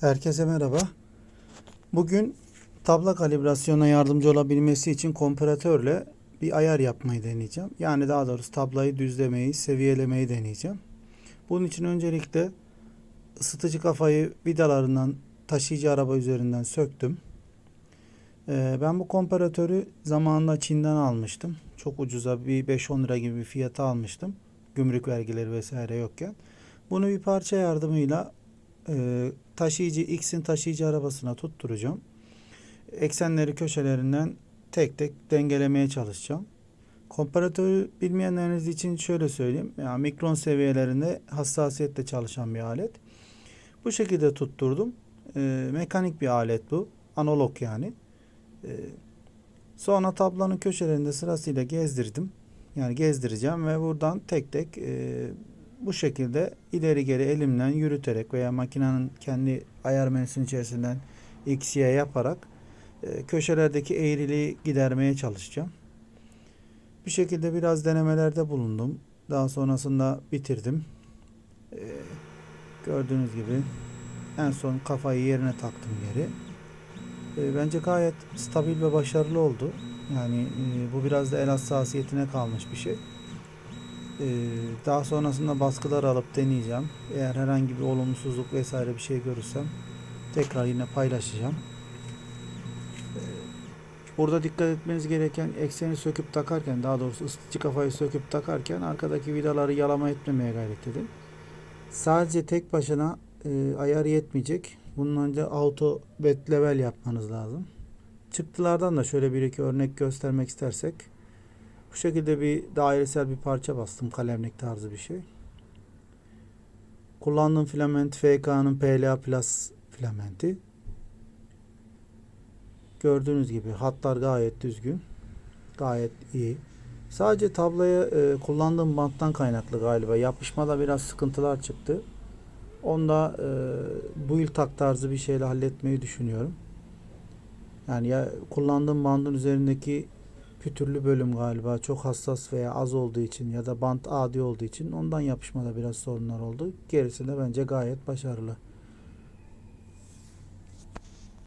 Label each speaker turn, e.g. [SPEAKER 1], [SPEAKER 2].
[SPEAKER 1] Herkese merhaba. Bugün tabla kalibrasyona yardımcı olabilmesi için komparatörle bir ayar yapmayı deneyeceğim. Yani daha doğrusu tablayı düzlemeyi, seviyelemeyi deneyeceğim. Bunun için öncelikle ısıtıcı kafayı vidalarından taşıyıcı araba üzerinden söktüm. Ee, ben bu komparatörü zamanında Çin'den almıştım. Çok ucuza bir 5-10 lira gibi bir fiyata almıştım. Gümrük vergileri vesaire yokken. Bunu bir parça yardımıyla e, taşıyıcı X'in taşıyıcı arabasına tutturacağım. Eksenleri köşelerinden tek tek dengelemeye çalışacağım. Komparatörü bilmeyenleriniz için şöyle söyleyeyim. Yani mikron seviyelerinde hassasiyetle çalışan bir alet. Bu şekilde tutturdum. E, mekanik bir alet bu. Analog yani. E, sonra tablanın köşelerinde sırasıyla gezdirdim. Yani gezdireceğim ve buradan tek tek e, bu şekilde ileri geri elimle yürüterek veya makinenin kendi ayar menüsünün içerisinden X, Y yaparak e, köşelerdeki eğriliği gidermeye çalışacağım. Bir şekilde biraz denemelerde bulundum. Daha sonrasında bitirdim. E, gördüğünüz gibi en son kafayı yerine taktım geri. E, bence gayet stabil ve başarılı oldu. Yani e, bu biraz da el hassasiyetine kalmış bir şey. Ee, daha sonrasında baskılar alıp deneyeceğim. Eğer herhangi bir olumsuzluk vesaire bir şey görürsem tekrar yine paylaşacağım. Ee, Burada dikkat etmeniz gereken ekseni söküp takarken daha doğrusu ısıtıcı kafayı söküp takarken arkadaki vidaları yalama etmemeye gayret edin. Sadece tek başına e, ayar yetmeyecek. Bunun önce auto bed level yapmanız lazım. Çıktılardan da şöyle bir iki örnek göstermek istersek bu şekilde bir dairesel bir parça bastım. Kalemlik tarzı bir şey. Kullandığım filament FK'nın PLA Plus filamenti. Gördüğünüz gibi hatlar gayet düzgün. Gayet iyi. Sadece tablaya e, kullandığım banttan kaynaklı galiba. Yapışmada biraz sıkıntılar çıktı. Onda e, build tak tarzı bir şeyle halletmeyi düşünüyorum. Yani ya kullandığım bandın üzerindeki pütürlü bölüm galiba çok hassas veya az olduğu için ya da bant adi olduğu için ondan yapışmada biraz sorunlar oldu. Gerisinde bence gayet başarılı.